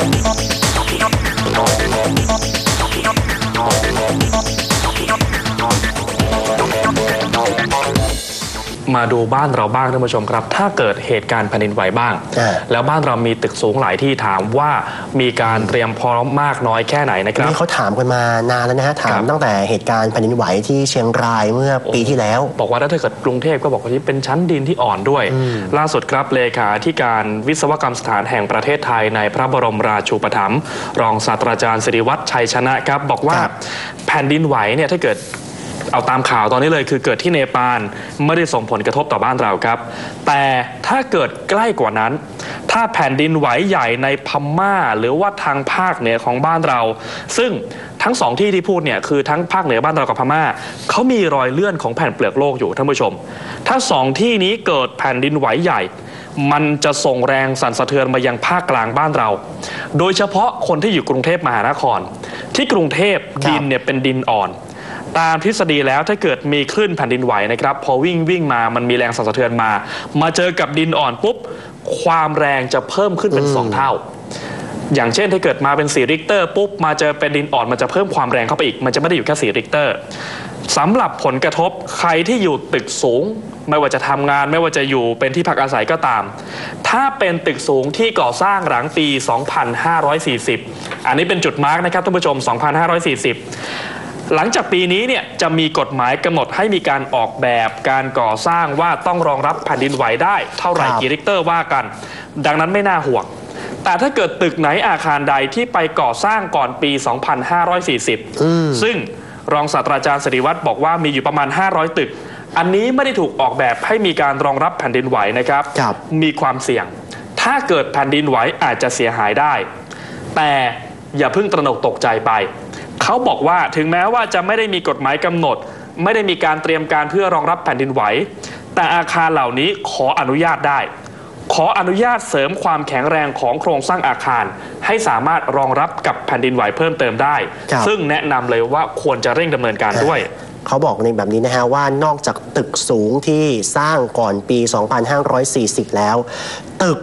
Música มาดูบ้านเราบ้างท่านผู้ชมครับ ถ้าเกิดเหตุการณ์แผ่นดินไหวบ้างอ่าแล้วบ้านเรามีตึกสูงหลายที่ถามว่ามีการเตรียมพร้อมมากน้อยแค่ไหนนะคทีรับนี้เขาถามกันมานานแล้วนะฮะถาครัมบตั้งแต่เหตุการณ์แผ่นดินไหวที่เชียงรายเมื่อปีที่แล้ว บอกว่าถ้าเกิดกรุงเทพก็บอกว่าที่เป็นชั้นดินที่อ่อนด้วย ล่าสุดครับเลขาที่การวิศวกรรมสถานแห่งประเทศไทยในพระบรมราชูปถัมภ์รองศาสตราจารย์สิริวัฒน์ชัยชนะครับบอกว่าครับแผ่นดินไหวเนี่ยถ้าเกิด เอาตามข่าวตอนนี้เลยคือเกิดที่เนปาลไม่ได้ส่งผลกระทบต่อบ้านเราครับ แต่ถ้าเกิดใกล้กว่านั้น ถ้าแผ่นดินไหวใหญ่ในพม่า หรือว่าทางภาคเหนือของบ้านเรา ซึ่งทั้งสองที่ที่พูดเนี่ยคือทั้งภาคเหนือบ้านเรากับพม่าเขามีรอยเลื่อนของแผ่นเปลือกโลกอยู่ท่านผู้ชม ถ้าสองที่นี้เกิดแผ่นดินไหวใหญ่มันจะส่งแรงสั่นสะเทือนมายังภาคกลางบ้านเรา โดยเฉพาะคนที่อยู่กรุงเทพมหานคร ที่กรุงเทพดินเนี่ยเป็นดินอ่อน ตามทฤษฎีแล้วถ้าเกิดมีคลื่นแผ่นดินไหวนะครับ พอวิ่งวิ่งมามันมีแรงสั่นสะเทือนมา มาเจอกับดินอ่อนปุ๊บ ความแรงจะเพิ่มขึ้นเป็น 2 เท่า อย่างเช่นถ้าเกิดมาเป็น4ริกเตอร์ปุ๊บมาเจอเป็นดินอ่อนมันจะเพิ่มความแรงเข้าไปอีก มันจะไม่ได้อยู่แค่4ริกเตอร์สำหรับผลกระทบใครที่อยู่ตึกสูง ไม่ว่าจะทำงาน ไม่ว่าจะอยู่เป็นที่พักอาศัยก็ตาม ถ้าเป็นตึกสูงที่ก่อสร้างหลังปี 2540 อันนี้เป็นจุดมาร์กนะครับท่านผู้ชม 2540 หลังจากปีนี้เนี่ยจะมีกฎหมายกำหนดให้มีการออกแบบการก่อสร้างว่าต้องรองรับแผ่นดินไหวได้ เท่าไหร่ครับกี่ริกเตอร์ว่ากัน ดังนั้นไม่น่าห่วง แต่ถ้าเกิดตึกไหนอาคารใดที่ไปก่อสร้างก่อนปี 2540 ซึ่งรองศาสตราจารย์สิริวัตรบอกว่ามีอยู่ประมาณ 500 ตึก อันนี้ไม่ได้ถูกออกแบบให้มีการรองรับแผ่นดินไหวนะครับครับมีความเสี่ยง ถ้าเกิดแผ่นดินไหวอาจจะเสียหายได้ แต่อย่าเพิ่งตระหนกตกใจไป เขาบอกว่าถึงแม้ว่าจะไม่ได้มีกฎหมายกำหนด ไม่ได้มีการเตรียมการเพื่อรองรับแผ่นดินไหว แต่อาคารเหล่านี้ขออนุญาตได้ ขออนุญาตเสริมความแข็งแรงของโครงสร้างอาคาร ให้สามารถรองรับกับแผ่นดินไหวเพิ่มเติมได้ ครับ ซึ่งแนะนำเลยว่าควรจะเร่งดำเนินการด้วย เขาบอกในแบบนี้นะฮะว่านอกจากตึกสูงที่สร้างก่อนปี 2540 แล้ว ตึก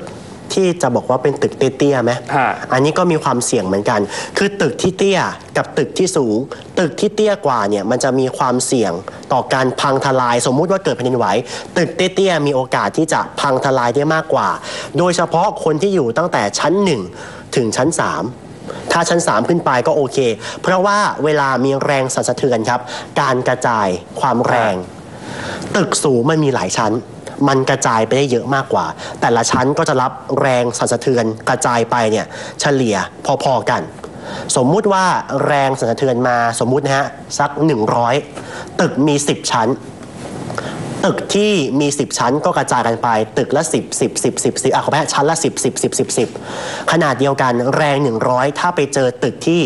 ที่จะบอกว่าเป็นตึกเตี้ยๆไหมฮะ อันนี้ก็มีความเสี่ยงเหมือนกัน คือตึกที่เตี้ยกับตึกที่สูง ตึกที่เตี้ยกว่าเนี่ยมันจะมีความเสี่ยงต่อการพังทลาย สมมุติว่าเกิดแผ่นดินไหว ตึกเตี้ยๆมีโอกาสที่จะพังทลายได้มากกว่า โดยเฉพาะคนที่อยู่ตั้งแต่ชั้น 1 ถึงชั้น 3 ถ้าชั้น 3 ขึ้นไปก็โอเค เพราะว่าเวลามีแรงสั่นสะเทือนครับ การกระจายความแรง ตึกสูงมันมีหลายชั้น มันกระจายไปได้เยอะมากกว่า แต่ละชั้นก็จะรับแรงสั่นสะเทือนกระจายไปเนี่ยเฉลี่ยพอๆกัน สมมุติว่าแรงสั่นสะเทือนมาสมมุตินะฮะสัก 100 ตึกมี 10 ชั้น ตึกที่มี 10 ชั้นก็กระจายกันไป ตึกละ 10 10 10 10 10อะขอแพ้ชั้นละ 10 10 10 10 10 ขนาดเดียวกันแรง 100 ถ้าไปเจอตึกที่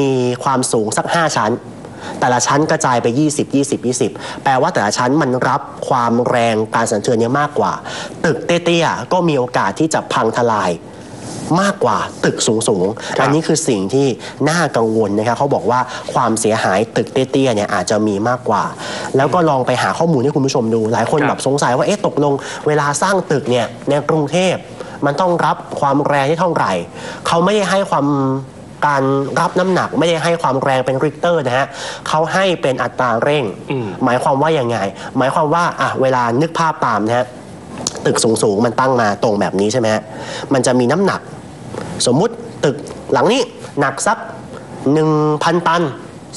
มีความสูงสัก 5 ชั้น แต่ละชั้นกระจายไป 20 20 20 แปลว่าแต่ละชั้นมันรับความแรงการสั่นสะเทือนเนี่ยมากกว่า ตึกเตี้ยๆก็มีโอกาสที่จะพังทลายมากกว่าตึกสูงครับๆอันนี้คือสิ่งที่น่ากังวลนะครับเขาบอกว่าความเสียหายตึกเตี้ยๆเนี่ยอาจจะมีมากกว่า แล้วก็ลองไปหาข้อมูลให้คุณผู้ชมดู หลายคนครับแบบสงสัยว่าเอ๊ะตกลง เวลาสร้างตึกเนี่ยในกรุงเทพมันต้องรับความแรงที่เท่าไหร่ เขาไม่ได้ให้ความ การรับน้ำหนักไม่ได้ให้ความแรงเป็นริกเตอร์นะฮะเขาให้เป็นอัตราเร่งอืมหมายความว่ายังไง หมายความว่าอะเวลานึกภาพตามนะฮะตึกสูงๆมันตั้งมาตรงแบบนี้ใช่ไหมฮะมันจะมีน้ำหนัก สมมุติตึกหลังนี้หนักสัก 1,000 ตัน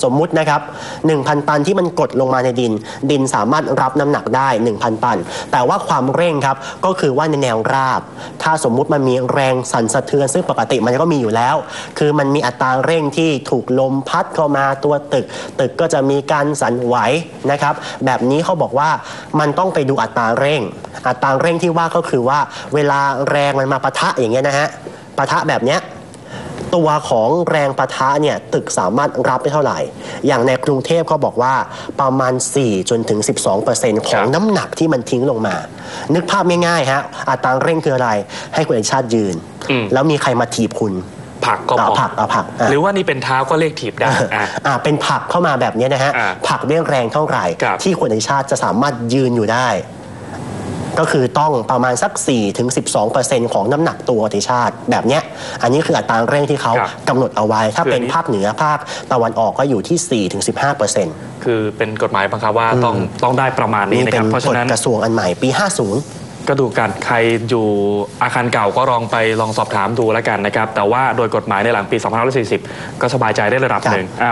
สมมุตินะครับ 1,000 ตันที่มันกดลงมาในดิน ดินสามารถรับน้ำหนักได้ 1,000 ตัน แต่ว่าความเร่งครับ ก็คือว่าในแนวราบ ถ้าสมมุติมันมีแรงสั่นสะเทือนซึ่งปกติมันก็มีอยู่แล้ว คือมันมีอัตราเร่งที่ถูกลมพัดเข้ามาตัวตึก ตึกก็จะมีการสั่นไหวนะครับ แบบนี้เขาบอกว่ามันต้องไปดูอัตราเร่ง อัตราเร่งที่ว่าก็คือว่า เวลาแรงมันมาปะทะอย่างเงี้ยนะฮะปะทะแบบเนี้ย ตัวของแรงปะทะเนี่ยตึกสามารถรับได้เท่าไหร่ อย่างในกรุงเทพเขาบอกว่าประมาณ 4 จนถึง 12%ของน้ำหนักที่มันทิ้งลงมา นึกภาพง่ายๆฮะอัตราเร่งคืออะไร ให้คุณเอกชาติยืนอืมแล้วมีใครมาถีบคุณผลักก็พเอาอผลักเอาผลักอะหรือว่านี่เป็นเท้าก็เลขถีบได้อะอ่าเป็นผลักเข้ามาแบบนี้นะฮะอ่าผลักด้วยแรงเท่าไหร่ครับที่คุณเอกชาติจะสามารถยืนอยู่ได้ ก็คือต้องประมาณสัก 4-12%ของน้ำหนักตัวติชาติ แบบเนี้ยอันนี้คืออัตราเร่งที่เขากำหนดเอาไว้ ถ้าเป็นภาคเหนือภาคตะวันออกก็อยู่ที่ 4-15%คือเป็นกฎหมายบังคับว่าต้องต้องได้ประมาณนี้นะครับเพราะฉะนั้นกระทรวงอันใหม่ปี 50ก็ดูกันใครอยู่อาคารเก่าก็ลองไปลองสอบถามดูแล้วกันนะครับ แต่ว่าโดยกฎหมายในหลังปี 2540 ก็สบายใจได้ระดับหนึ่งอะ